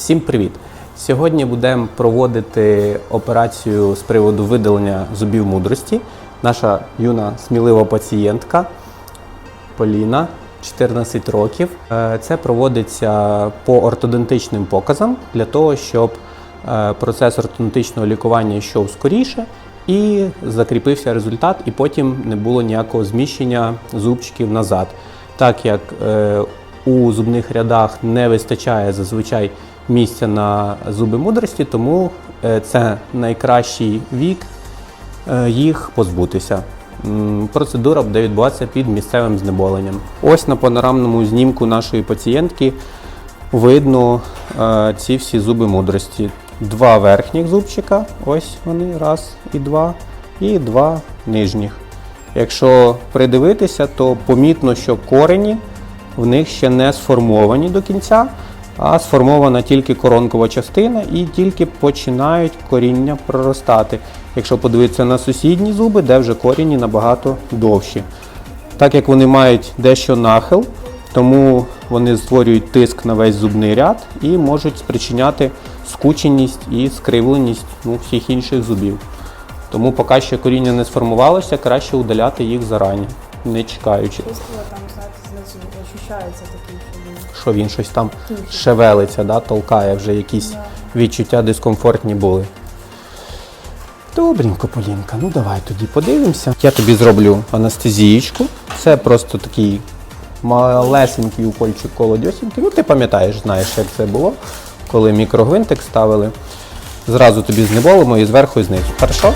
Всім привіт! Сьогодні будемо проводити операцію з приводу видалення зубів мудрості. Наша юна смілива пацієнтка Поліна, 14 років. Е, Це проводиться по ортодонтичним показам для того, щоб е, процес ортодонтичного лікування йшов скоріше і закріпився результат, і потім не було ніякого зміщення зубчиків назад. Так як е, у зубних рядах не вистачає зазвичай місця на зуби мудрості, тому е, це найкращий вік е, їх позбутися. Процедура буде відбуватися під місцевим знеболенням. Ось на панорамному знімку нашої пацієнтки видно е, ці всі зуби мудрості. Два верхніх зубчика, ось вони, раз і два, і два нижніх. Якщо придивитися, то помітно, що корені в них ще не сформовані до кінця, а сформована тільки коронкова частина і тільки починають коріння проростати. Якщо подивитися на сусідні зуби, де вже корінні набагато довші. Так як вони мають дещо нахил, тому вони створюють тиск на весь зубний ряд і можуть спричиняти скученість і скривленість ну, всіх інших зубів. Тому поки ще коріння не сформувалося, краще удаляти їх зарані, не чекаючи, ощущається такий, що він що він щось там тихий. шевелиться, да, толкає, вже якісь Да. відчуття дискомфортні були. Добренько, Полінка, ну давай тоді подивимося. Я тобі зроблю анестезієчку. Це просто такий малесенький укольчик колодьосінький. Ну, ти пам'ятаєш, знаєш, як це було, коли мікрогвинтик ставили. Зразу тобі знеболимо і зверху і знизу. Хорошо?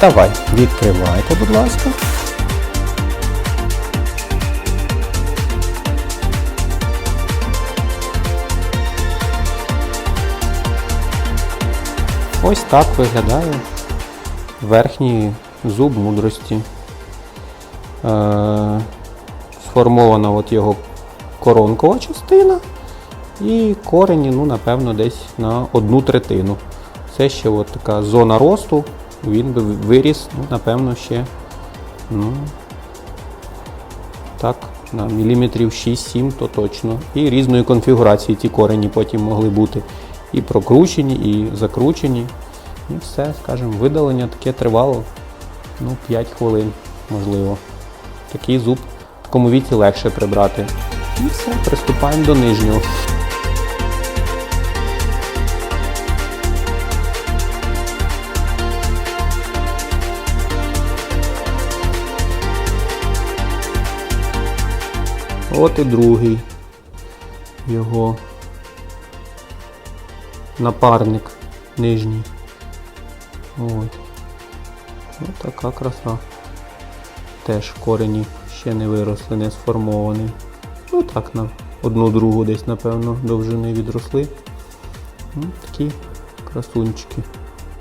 Давай, відкривайте, будь ласка. Ось так виглядає верхній зуб мудрості. Е, сформована от його коронкова частина і корені, ну, напевно, десь на одну третину. Це ще от така зона росту, він би виріс, ну, напевно, ще ну, так, на міліметрів 6-7, то точно. І різної конфігурації ті корені потім могли бути. І прокручені, і закручені. І все, скажімо, видалення таке тривало ну, 5 хвилин, можливо. Такий зуб в такому віці легше прибрати. І все, приступаємо до нижнього. От і другий його напарник нижній. От. Ось така краса. Теж корені ще не виросли, не сформовані. Ну так, на одну другу десь, напевно, довжини відросли. Ну, такі красунчики.